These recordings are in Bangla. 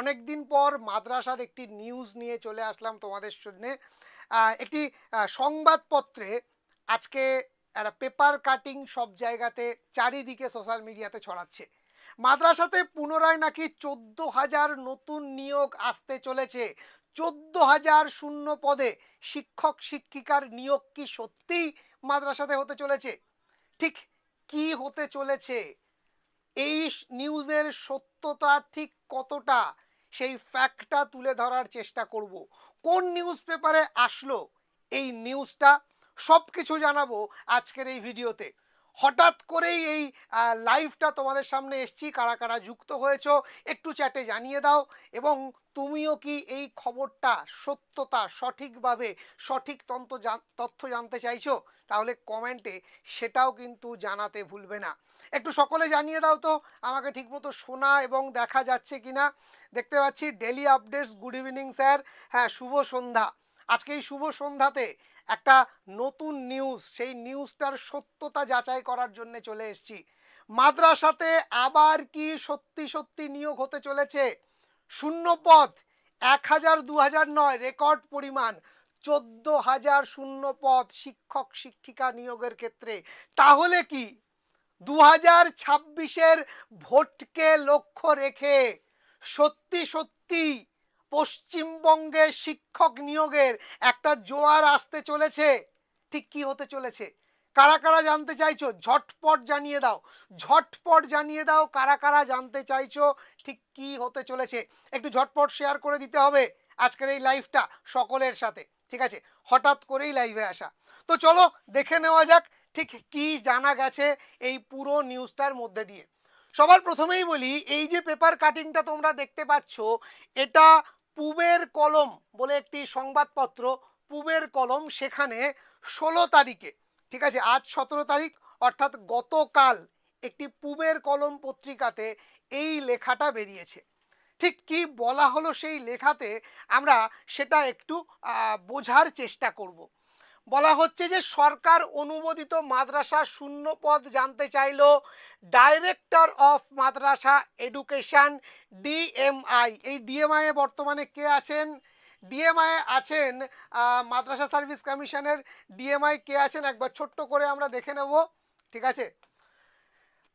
অনেক দিন পর মাদ্রাসার একটি নিউজ নিয়ে চলে আসলাম তোমাদের জন্যে একটি সংবাদপত্রে আজকে একটা পেপার কাটিং সব জায়গাতে চারিদিকে সোশ্যাল মিডিয়াতে ছড়াচ্ছে। মাদ্রাসাতে পুনরায় নাকি চোদ্দ হাজার নতুন নিয়োগ আসতে চলেছে। চোদ্দ হাজার শূন্য পদে শিক্ষক, শিক্ষিকার নিয়োগ কি সত্যিই মাদ্রাসাতে হতে চলেছে? ঠিক কি হতে চলেছে? এই নিউজের সত্যতা ঠিক কতটা? সেই ফ্যাক্টটা তুলে ধরার চেষ্টা করব। কোন নিউজ পেপারে আসলো? এই নিউজটা সব কিছু জানাব আজকের এই ভিডিওতে। হঠাৎ করেই এই লাইভটা তোমাদের সামনে এসছি। কারা কারা যুক্ত হয়েছো, একটু চ্যাটে জানিয়ে দাও। এবং তুমিও কি এই খবরটা সত্যতা, সঠিকভাবে সঠিক তন্ত্র তথ্য জানতে চাইছো? তাহলে কমেন্টে সেটাও কিন্তু জানাতে ভুলবে না। একটু সকলে জানিয়ে দাও তো, আমাকে ঠিকমতো শোনা এবং দেখা যাচ্ছে কিনা। দেখতে পাচ্ছি daily updates good evening sir হ্যাঁ শুভ সন্ধ্যা। আজকে এই শুভ সন্ধ্যাতে একটা নতুন নিউজ সেই নিউজটার সত্যতা যাচাই করার জন্য চলে এসেছি। মাদ্রাসাতে আবার কি সত্যি সত্যি নিয়োগ হতে চলেছে? শূন্য পদ, এক হাজার, দু হাজার নয় রেকর্ড পরিমাণ, চোদ্দ হাজার শূন্য পদ শিক্ষক, শিক্ষিকা নিয়োগের ক্ষেত্রে। তাহলে কি? দু হাজার ছাব্বিশের ভোটকে লক্ষ্য রেখে সত্যি সত্যি পশ্চিমবঙ্গে শিক্ষক নিয়োগের একটা জোয়ার আসতে চলেছে। ঠিক কি হতে চলেছে? কারা কারা জানতে চাইছো? ঝটপট জানিয়ে দাও। ঝটপট জানিয়ে দাও কারা কারা জানতে চাইছো ঠিক কি হতে চলেছে। একটু ঝটপট শেয়ার করে দিতে হবে আজকের এই লাইভটা সকলের সাথে। ঠিক আছে? হঠাৎ করেই লাইভে আসা। তো চলো দেখে নেওয়া যাক ঠিক কি জানা গেছে এই পুরো নিউজটার মধ্যে দিয়ে। সবার প্রথমেই বলি, এই যে পেপার কাটিংটা তোমরা দেখতে পাচ্ছ, এটা পুবের কলম বলে একটি সংবাদপত্র, পুবের কলম সেখানে ষোলো তারিখে, ঠিক আছে, আজ সতেরো তারিখ, অর্থাৎ গতকাল একটি পুবের কলম পত্রিকাতে এই লেখাটা বেরিয়েছে। ঠিক কি বলা হলো সেই লেখাতে আমরা সেটা একটু বোঝার চেষ্টা করব। বলা হচ্ছে যে সরকার অনুমোদিত মাদ্রাসা শূন্য পদ জানতে চাইলো director of madrasa education, DMI. এই ডিএমআই এ বর্তমানে কে আছেন? ডিএমআই আছেন মাদ্রাসা সার্ভিস কমিশনের ডিএমআই কে আছেন? একবার ছোট্ট করে আমরা দেখে নেব। ঠিক আছে?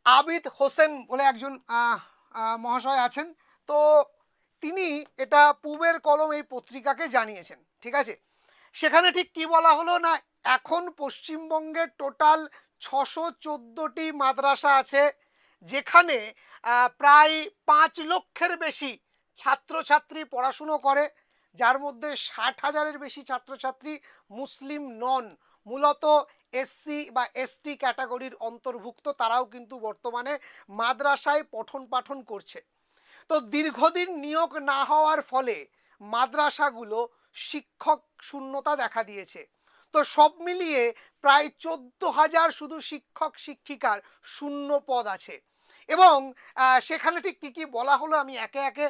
আবিদ হোসেন বলে একজন মহাশয় আছেন। তো তিনি এটা পূবের কলম এই পত্রিকাকে জানিয়েছেন। ঠিক আছে? সেখানে ঠিক কি বলা হলো না? এখন পশ্চিমবঙ্গের টোটাল ছশো চোদ্দোটি মাদ্রাসা আছে, যেখানে প্রায় পাঁচ লক্ষের বেশি ছাত্রছাত্রী পড়াশুনো করে, যার মধ্যে ষাট হাজারের বেশি ছাত্রছাত্রী মুসলিম নন। মূলত এসসি বা এসটি ক্যাটাগরির অন্তর্ভুক্ত তারাও কিন্তু বর্তমানে মাদ্রাসায় পঠন পাঠন করছে। তো দীর্ঘদিন নিয়োগ না হওয়ার ফলে মাদ্রাসাগুলো শিক্ষক শূন্যতা দেখা দিয়েছে। তো সব মিলিয়ে প্রায় চোদ্দ হাজার শুধু শিক্ষক শিক্ষিকার শূন্য পদ আছে। এবং সেখানে ঠিক কী কী বলা হলো আমি একে একে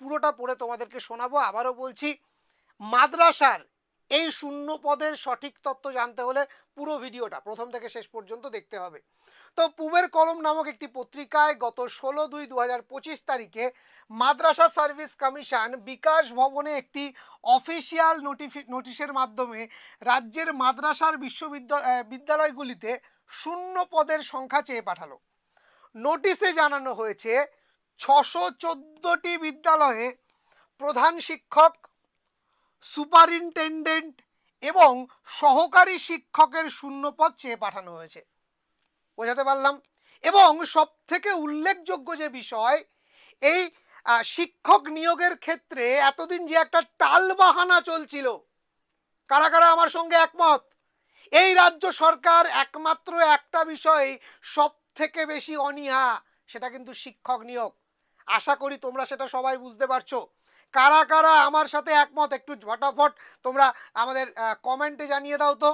পুরোটা পড়ে তোমাদেরকে শোনাবো। আবারও বলছি, মাদ্রাসার এই শূন্য পদের সঠিক তথ্য জানতে হলে পুরো ভিডিওটা, প্রথম থেকে শেষ পর্যন্ত দেখতে হবে। তো পুবের কলম নামক একটি পত্রিকায় গত ষোলো দুই দু তারিখে মাদ্রাসা সার্ভিস কমিশন বিকাশ ভবনে একটি অফিসিয়াল নোটিফি, নোটিশের মাধ্যমে রাজ্যের মাদ্রাসার বিশ্ববিদ্যালয় বিদ্যালয়গুলিতে শূন্য পদের সংখ্যা চেয়ে পাঠালো। নোটিশে জানানো হয়েছে, ছশো চোদ্দোটি বিদ্যালয়ে প্রধান শিক্ষক, সুপারিনটেন্ডেন্ট এবং সহকারী শিক্ষকের শূন্যপদ চেয়ে পাঠানো হয়েছে। বোঝাতে পারলাম। এবং সব থেকে উল্লেখযোগ্য যে বিষয়, এই শিক্ষক নিয়োগের ক্ষেত্রে এতদিন যে একটা টালবাহানা চলছিল, কারা কারা আমার সঙ্গে একমত? এই রাজ্য সরকার একমাত্র একটা বিষয় সব থেকে বেশি অনীহা, সেটা কিন্তু শিক্ষক নিয়োগ। আশা করি তোমরা সেটা সবাই বুঝতে পারছ। কারা কারা আমার সাথে একমত, একটু ঝটাফট তোমরা আমাদের কমেন্টে জানিয়ে দাও তো।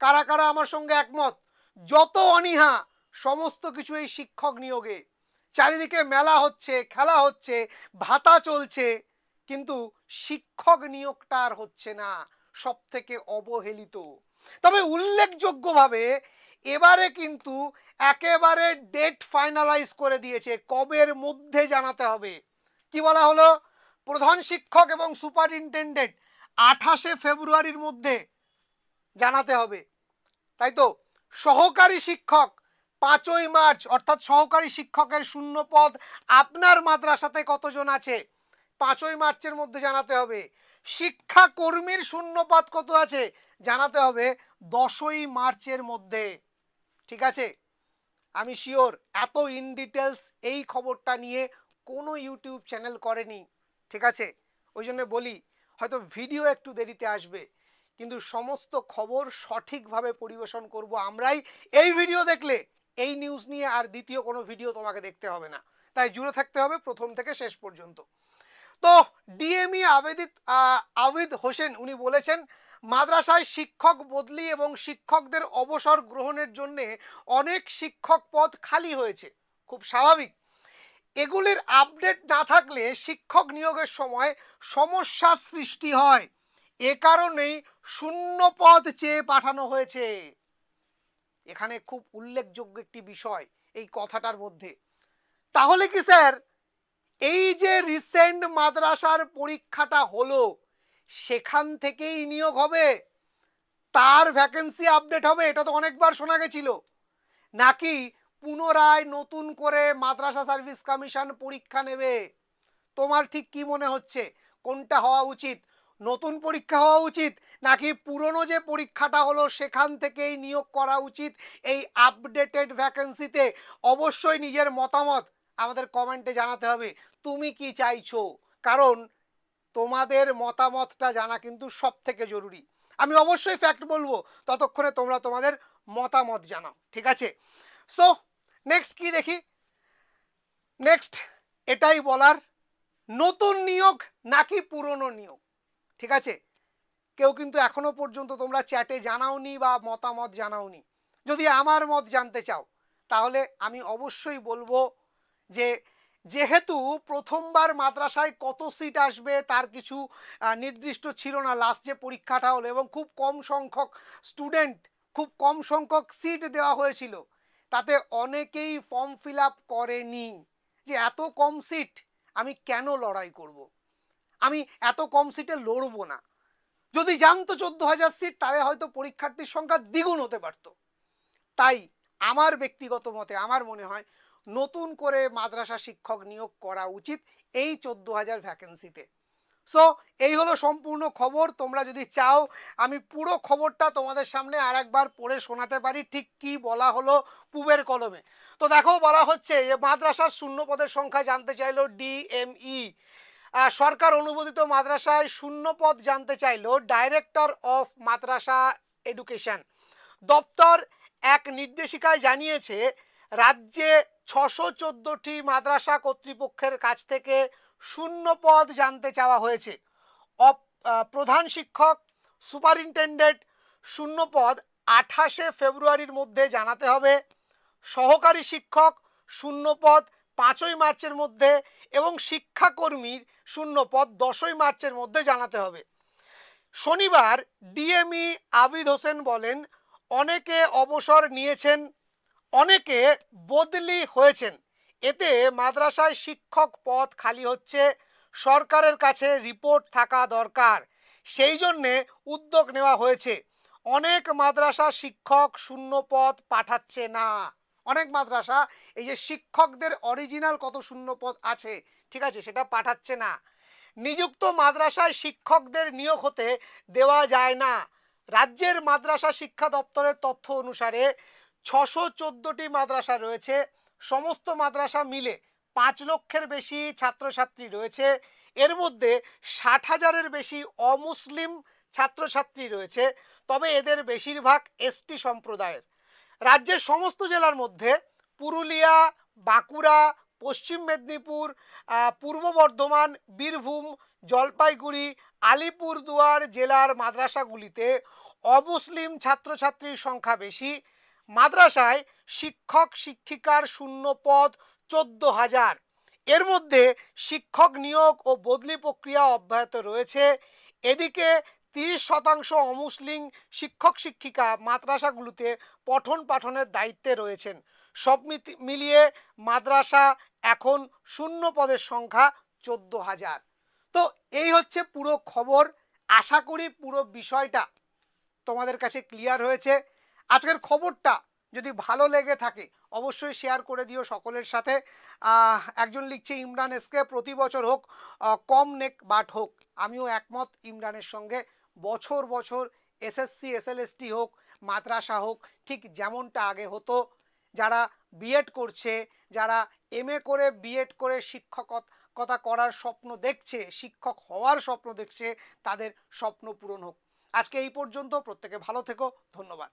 কারা কারা আমার সঙ্গে একমত? যত অনীহা, সমস্ত কিছু এই শিক্ষক নিয়োগে। চারিদিকে মেলা হচ্ছে, খেলা হচ্ছে, ভাতা চলছে, কিন্তু শিক্ষক নিয়োগটা আর হচ্ছে না সব থেকে অবহেলিত। তবে উল্লেখযোগ্যভাবে এবারে কিন্তু একেবারে ডেট ফাইনালাইজ করে দিয়েছে, কবের মধ্যে জানাতে হবে। কি বলা হলো? প্রধান শিক্ষক এবং সুপারিনটেন্ডেন্ট আঠাশে ফেব্রুয়ারির মধ্যে জানাতে হবে। তাই তো? সহকারী শিক্ষক, পাঁচই মার্চ, অর্থাৎ সহকারী শিক্ষকের শূন্য পদ আপনার মাদ্রাসাতে কতজন আছে? পাঁচই মার্চের মধ্যে জানাতে হবে। শিক্ষা কর্মীর শূন্য পদ কত আছে? জানাতে হবে দশই মার্চের মধ্যে। ঠিক আছে? আমি শিওর এত ইন ডিটেলস এই খবরটা নিয়ে কোনো ইউটিউব চ্যানেল করেনি। ঠিক আছে? ওই জন্য বলি, হয়তো ভিডিও একটু দেরিতে আসবে। কিন্তু সমস্ত খবর সঠিকভাবে পরিবেশন করব আমরাই। এই ভিডিও দেখলে এই নিউজ নিয়ে আর দ্বিতীয় কোনো ভিডিও তোমাকে দেখতে হবে না। তাই জুড়ে থাকতে হবে প্রথম থেকে শেষ পর্যন্ত। তো ডিএমই আবেদিত আহ, আবিদ হোসেন উনি বলেছেন মাদ্রাসায় শিক্ষক বদলি এবং শিক্ষকদের অবসর গ্রহণের জন্য অনেক শিক্ষক পদ খালি হয়েছে। খুব স্বাভাবিক। এগুলির আপডেট না থাকলে শিক্ষক নিয়োগের সময় সমস্যা সৃষ্টি হয়। এ কারণেই শূন্য পদ চেয়ে পাঠানো হয়েছে। এখানে খুব উল্লেখযোগ্য একটি বিষয় এই কথাটার মধ্যে। তাহলে কি স্যার, এই যে রিসেন্ট মাদ্রাসার পরীক্ষাটা হলো, সেখান থেকেই নিয়োগ হবে? তার ভ্যাকেন্সি আপডেট হবে, এটা তো অনেকবার শোনা গেছিল। নাকি পুনরায় নতুন করে মাদ্রাসা সার্ভিস কমিশন পরীক্ষা নেবে? তোমার ঠিক কি মনে হচ্ছে? কোনটা হওয়া উচিত? নতুন পরীক্ষা হওয়া উচিত, নাকি পুরনো যে পরীক্ষাটা হলো সেখান থেকেই নিয়োগ করা উচিত এই আপডেটেড ভ্যাকেন্সিতে অবশ্যই নিজের মতামত আমাদের কমেন্টে জানাতে হবে। তুমি কি চাইছো? কারণ তোমাদের মতামতটা জানা কিন্তু সব থেকে জরুরি। আমি অবশ্যই ফ্যাক্ট বলব, ততক্ষণে তোমরা তোমাদের মতামত জানাও, ঠিক আছে? সো নেক্সট কি দেখি? নেক্সট এটাই বলার নতুন নিয়োগ নাকি পুরনো নিয়োগ? ঠিক আছে? কেউ কিন্তু এখনও পর্যন্ত তোমরা চ্যাটে জানাওনি বা মতামত জানাওনি। যদি আমার মত জানতে চাও, তাহলে আমি অবশ্যই বলব যে, যেহেতু প্রথমবার মাদ্রাসায় কত সিট আসবে তার কিছু নির্দিষ্ট ছিল না লাস্ট যে পরীক্ষাটা হলো এবং খুব কম সংখ্যক স্টুডেন্ট খুব কম সংখ্যক সিট দেওয়া হয়েছিল, তাতে অনেকেই ফর্ম ফিল আপ করেনি। যে এত কম সিট আমি কেন লড়াই করব। আমি এত কম সিটে লড়বো না। যদি জানতো চোদ্দ হাজার সিট, তাহলে হয়তো পরীক্ষার্থীর সংখ্যা দ্বিগুণ হতে পারতো। তাই আমার ব্যক্তিগত মতে, আমার মনে হয় নতুন করে মাদ্রাসা শিক্ষক নিয়োগ করা উচিত এই চোদ্দ হাজার ভ্যাকেন্সিতে সো এই হলো সম্পূর্ণ খবর। তোমরা যদি চাও, আমি পুরো খবরটা তোমাদের সামনে আর একবার পড়ে শোনাতে পারি, ঠিক কি বলা হলো পুবের কলমে। তো দেখো, বলা হচ্ছে যে মাদ্রাসার শূন্য পদের সংখ্যা জানতে চাইলো ডিএমই সরকার অনুমোদিত মাদ্রাসায় শূন্য পদ জানতে চাইলো ডাইরেক্টর অফ মাদ্রাসা এডুকেশন। দপ্তর এক নির্দেশিকায় জানিয়েছে, রাজ্যে ছশো চোদ্দোটি মাদ্রাসা কর্তৃপক্ষের কাছ থেকে শূন্য পদ জানতে চাওয়া হয়েছে। অপ- প্রধান শিক্ষক, সুপারিনটেন্ডেন্ট, শূন্য পদ আঠাশে ফেব্রুয়ারির মধ্যে জানাতে হবে। সহকারী শিক্ষক, শূন্য পদ পাঁচই মার্চের মধ্যে এবং শিক্ষাকর্মীর শূন্য পদ দশই মার্চের মধ্যে জানাতে হবে। শনিবার ডিএমই আবিদ হোসেন বলেন, অনেকে অবসর নিয়েছেন, অনেকে বদলি হয়েছেন। এতে মাদ্রাসায় শিক্ষক পদ খালি হচ্ছে, সরকারের কাছে রিপোর্ট থাকা দরকার। সেই জন্যে উদ্যোগ নেওয়া হয়েছে। অনেক মাদ্রাসা শিক্ষক শূন্য পদ পাঠাচ্ছে না। অনেক মাদ্রাসা এই যে শিক্ষকদের অরিজিনাল কত শূন্য পদ আছে, ঠিক আছে, সেটা পাঠাচ্ছে না। নিযুক্ত মাদ্রাসায় শিক্ষকদের নিয়োগ হতে দেওয়া যায় না। রাজ্যের মাদ্রাসা শিক্ষা দপ্তরের তথ্য অনুসারে ছশো চোদ্দোটি মাদ্রাসা রয়েছে, সমস্ত মাদ্রাসা মিলে পাঁচ লক্ষের বেশি ছাত্রছাত্রী রয়েছে। এর মধ্যে ষাট হাজারের বেশি অমুসলিম ছাত্রছাত্রী রয়েছে, তবে এদের বেশিরভাগ এসটি সম্প্রদায়ের। রাজ্যের সমস্ত জেলার মধ্যে পুরুলিয়া, বাঁকুড়া, পশ্চিম মেদিনীপুর পূর্ব বর্ধমান, বীরভূম, জলপাইগুড়ি, আলিপুরদুয়ার জেলার মাদ্রাসাগুলিতে অমুসলিম ছাত্রছাত্রীর সংখ্যা বেশি। মাদ্রাসায় শিক্ষক শিক্ষিকার শূন্য পদ চোদ্দ হাজার। এর মধ্যে শিক্ষক নিয়োগ ও বদলি প্রক্রিয়া অব্যাহত রয়েছে। এদিকে তিরিশ শতাংশ অমুসলিম শিক্ষক শিক্ষিকা মাদ্রাসাগুলোতে পঠন পাঠনের দায়িত্বে রয়েছেন। সব মিলিয়ে মাদ্রাসা এখন শূন্য পদের সংখ্যা চোদ্দ হাজার। তো এই হচ্ছে পুরো খবর। আশা করি পুরো বিষয়টা তোমাদের কাছে ক্লিয়ার হয়েছে। আজকের খবরটা যদি ভালো লেগে থাকে, অবশ্যই শেয়ার করে দিও সকলের সাথে। একজন লিখছে, ইমরান এসকে প্রতি বছর হোক কম নেক বাট হোক। আমিও একমত, ইমরানের সঙ্গে বছর বছর এসএসসি, এসএলএসটি হোক, মাদ্রাসা হোক, ঠিক যেমনটা আগে হতো যারা বিএড করছে, যারা এম করে বিএড করে শিক্ষকতা করার স্বপ্ন দেখছে, শিক্ষক হওয়ার স্বপ্ন দেখছে, তাদের স্বপ্ন পূরণ হোক। আজকে এই পর্যন্ত, প্রত্যেকে ভালো থেকো, ধন্যবাদ।